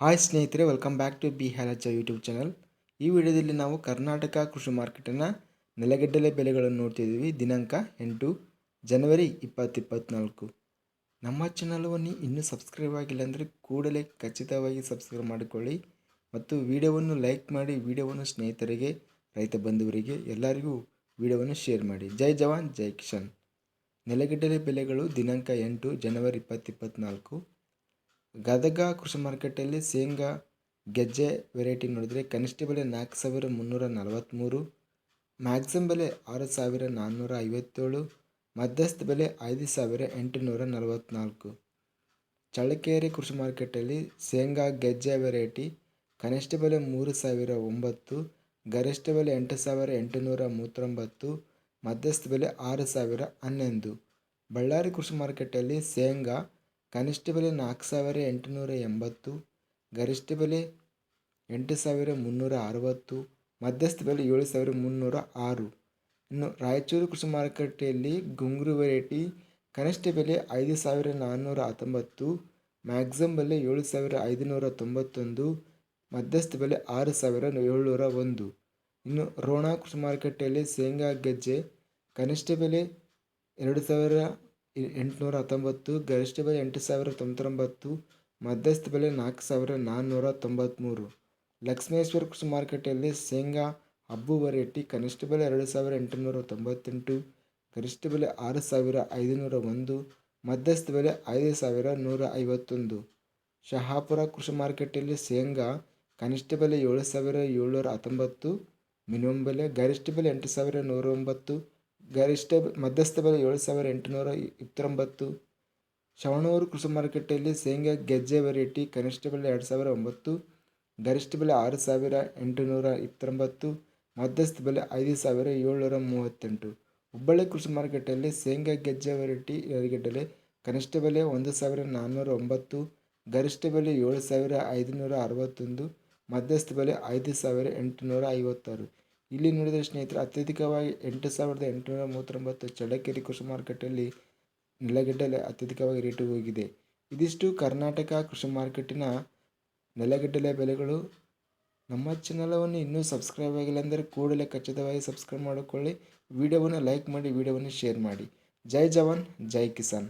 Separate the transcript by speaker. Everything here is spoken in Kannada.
Speaker 1: ಹಾಯ್ ಸ್ನೇಹಿತರೆ ವೆಲ್ಕಮ್ ಬ್ಯಾಕ್ ಟು ಬಿ ಹ್ಯಾಲಚ ಯೂಟ್ಯೂಬ್ ಚಾನಲ್ ಈ ವಿಡಿಯೋದಲ್ಲಿ ನಾವು ಕರ್ನಾಟಕ ಕೃಷಿ ಮಾರ್ಕೆಟನ್ನು ನೆಲಗಡ್ಡಲೆ ಬೆಲೆಗಳನ್ನು ನೋಡ್ತಿದ್ದೀವಿ. ದಿನಾಂಕ ಎಂಟು ಜನವರಿ ಇಪ್ಪತ್ತು ಇಪ್ಪತ್ತ್ನಾಲ್ಕು ನಮ್ಮ ಚಾನಲವನ್ನು ಇನ್ನೂ ಸಬ್ಸ್ಕ್ರೈಬ್ ಆಗಿಲ್ಲ ಅಂದರೆ ಕೂಡಲೇ ಖಚಿತವಾಗಿ ಸಬ್ಸ್ಕ್ರೈಬ್ ಮಾಡಿಕೊಳ್ಳಿ ಮತ್ತು ವಿಡಿಯೋವನ್ನು ಲೈಕ್ ಮಾಡಿ, ವಿಡಿಯೋವನ್ನು ಸ್ನೇಹಿತರಿಗೆ, ರೈತ ಬಂಧುವರಿಗೆ ಎಲ್ಲರಿಗೂ ವಿಡಿಯೋವನ್ನು ಶೇರ್ ಮಾಡಿ. ಜೈ ಜವಾನ್, ಜೈ ಕಿಶನ್ ನೆಲಗಡ್ಡಲೆ ಬೆಲೆಗಳು ದಿನಾಂಕ ಎಂಟು ಜನವರಿ ಇಪ್ಪತ್ತು ಇಪ್ಪತ್ತ್ನಾಲ್ಕು ಗದಗ ಕೃಷಿ ಮಾರುಕಟ್ಟೆಯಲ್ಲಿ ಶೇಂಗಾ, ಗೆಜ್ಜೆ ವೆರೈಟಿ ನೋಡಿದರೆ ಕನಿಷ್ಠ ಬೆಲೆ ನಾಲ್ಕು ಸಾವಿರ ಮುನ್ನೂರ ನಲವತ್ತ್ಮೂರು ಮ್ಯಾಕ್ಸಿಮಮ್ ಬೆಲೆ ಆರು ಸಾವಿರ ನಾನ್ನೂರ ಐವತ್ತೇಳು, ಮಧ್ಯಸ್ಥ ಬೆಲೆ ಐದು ಸಾವಿರ ಎಂಟುನೂರ ನಲವತ್ತ್ನಾಲ್ಕು ಚಳ್ಳಕೆರೆ ಕೃಷಿ ಮಾರುಕಟ್ಟೆಯಲ್ಲಿ ಶೇಂಗಾ, ಗೆಜ್ಜೆ ವೆರೈಟಿ ಕನಿಷ್ಠ ಬೆಲೆ ಮೂರು ಸಾವಿರ ಒಂಬತ್ತು, ಗರಿಷ್ಠ ಬೆಲೆ ಎಂಟು ಸಾವಿರ ಎಂಟುನೂರ ಮೂವತ್ತೊಂಬತ್ತು, ಮಧ್ಯಸ್ಥ ಬೆಲೆ ಆರು ಸಾವಿರ ಹನ್ನೊಂದು. ಬಳ್ಳಾರಿ ಕೃಷಿ ಮಾರುಕಟ್ಟೆಯಲ್ಲಿ ಶೇಂಗಾ ಕನಿಷ್ಠ ಬೆಲೆ ನಾಲ್ಕು ಸಾವಿರ ಎಂಟುನೂರ ಎಂಬತ್ತು, ಗರಿಷ್ಠ ಬೆಲೆ ಎಂಟು ಸಾವಿರ ಮುನ್ನೂರ ಅರವತ್ತು, ಮಧ್ಯಸ್ಥ ಬೆಲೆ ಏಳು ಸಾವಿರ ಮುನ್ನೂರ ಆರು. ಇನ್ನು ರಾಯಚೂರು ಕೃಷಿ ಮಾರುಕಟ್ಟೆಯಲ್ಲಿ ಗುಂಗುರು ವೆರೈಟಿ ಕನಿಷ್ಠ ಬೆಲೆ ಐದು ಸಾವಿರ ನಾನ್ನೂರ ಹತ್ತೊಂಬತ್ತು ಮ್ಯಾಕ್ಸಿಮಮ್ ಬೆಲೆ ಏಳು ಸಾವಿರ ಐದುನೂರ ತೊಂಬತ್ತೊಂದು, ಮಧ್ಯಸ್ಥ ಬೆಲೆ ಆರು ಸಾವಿರ ಏಳ್ನೂರ ಒಂದು. ಇನ್ನು ರೋಣ ಕೃಷಿ ಮಾರುಕಟ್ಟೆಯಲ್ಲಿ ಶೇಂಗಾ, ಗೆಜ್ಜೆ ಕನಿಷ್ಠ ಬೆಲೆ ಎರಡು ಸಾವಿರ ಎಂಟುನೂರ ಹತ್ತೊಂಬತ್ತು ಗರಿಷ್ಠ ಬೆಲೆ ಎಂಟು ಸಾವಿರ ತೊಂಬತ್ತೊಂಬತ್ತು, ಮಧ್ಯಸ್ಥ ಬೆಲೆ ನಾಲ್ಕು ಸಾವಿರ ನಾನ್ನೂರ ತೊಂಬತ್ತ್ಮೂರು ಲಕ್ಷ್ಮೇಶ್ವರ ಕೃಷಿ ಮಾರುಕಟ್ಟೆಯಲ್ಲಿ ಶೇಂಗಾ, ಹಬ್ಬು ವರೈಟಿ ಕನಿಷ್ಠ ಬೆಲೆ ಎರಡು ಸಾವಿರ ಎಂಟುನೂರ ತೊಂಬತ್ತೆಂಟು ಗರಿಷ್ಠ ಬೆಲೆ ಆರು ಸಾವಿರ ಐದುನೂರ ಒಂದು ಮಧ್ಯಸ್ಥ ಬೆಲೆ ಐದು ಸಾವಿರ ನೂರ ಐವತ್ತೊಂದು ಶಹಾಪುರ ಕೃಷಿ ಮಾರುಕಟ್ಟೆಯಲ್ಲಿ ಶೇಂಗಾ, ಕನಿಷ್ಠ ಬೆಲೆ ಏಳು ಸಾವಿರ ಏಳ್ನೂರ ಹತ್ತೊಂಬತ್ತು ಮಿನಿಮಮ್ ಬೆಲೆ ಗರಿಷ್ಠ ಬೆಲೆ ಎಂಟು ಸಾವಿರ ನೂರ ಒಂಬತ್ತು ಗರಿಷ್ಠ ಮಧ್ಯಸ್ಥ ಬೆಲೆ ಏಳು ಸಾವಿರ ಎಂಟುನೂರ ಇಪ್ಪತ್ತೊಂಬತ್ತು. ಶವಣೂರು ಕೃಷಿ ಮಾರುಕಟ್ಟೆಯಲ್ಲಿ ಶೇಂಗಾ ಗೆಜ್ಜೆ ವೆರೈಟಿ ಕನಿಷ್ಠ ಬೆಲೆ ಎರಡು ಸಾವಿರ ಒಂಬತ್ತು, ಗರಿಷ್ಠ ಬೆಲೆ ಆರು ಸಾವಿರ ಎಂಟುನೂರ ಇಪ್ಪತ್ತೊಂಬತ್ತು, ಮಧ್ಯಸ್ಥ ಬೆಲೆ ಐದು ಸಾವಿರ ಏಳ್ನೂರ ಮೂವತ್ತೆಂಟು. ಹುಬ್ಬಳ್ಳಿ ಕೃಷಿ ಮಾರುಕಟ್ಟೆಯಲ್ಲಿ ಶೇಂಗಾ ಗೆಜ್ಜೆ ವೆರೈಟಿ ಎರಿಗೆಡ್ಡಲೆ ಕನಿಷ್ಠ ಬೆಲೆ ಒಂದು ಸಾವಿರ ನಾನ್ನೂರ ಒಂಬತ್ತು, ಗರಿಷ್ಠ ಬೆಲೆ ಏಳು ಸಾವಿರ ಐದುನೂರ ಅರವತ್ತೊಂದು, ಮಧ್ಯಸ್ಥ ಬೆಲೆ ಐದು ಸಾವಿರ ಎಂಟುನೂರ ಐವತ್ತಾರು. ಇಲ್ಲಿ ನೋಡಿದರೆ ಸ್ನೇಹಿತರೆ, ಅತ್ಯಧಿಕವಾಗಿ ಎಂಟು ಸಾವಿರದ ಎಂಟುನೂರ ಮೂವತ್ತೊಂಬತ್ತು ಚಳ್ಳಕೆರೆ ಕೃಷಿ ಮಾರುಕಟ್ಟೆಯಲ್ಲಿ ನೆಲಗಡ್ಡಲೆ ಅತ್ಯಧಿಕವಾಗಿ ರೇಟು ಹೋಗಿದೆ. ಇದಿಷ್ಟು ಕರ್ನಾಟಕ ಕೃಷಿ ಮಾರ್ಕೆಟಿನ ನೆಲಗಡ್ಡಲೆ ಬೆಲೆಗಳು. ನಮ್ಮ ಚಾನಲವನ್ನು ಇನ್ನೂ ಸಬ್ಸ್ಕ್ರೈಬ್ ಆಗಿಲ್ಲ ಅಂದರೆ ಕೂಡಲೇ ಖಚಿತವಾಗಿ ಸಬ್ಸ್ಕ್ರೈಬ್ ಮಾಡಿಕೊಳ್ಳಿ. ವಿಡಿಯೋವನ್ನು ಲೈಕ್ ಮಾಡಿ, ವಿಡಿಯೋವನ್ನು ಶೇರ್ ಮಾಡಿ. ಜೈ ಜವಾನ್, ಜೈ ಕಿಸಾನ್.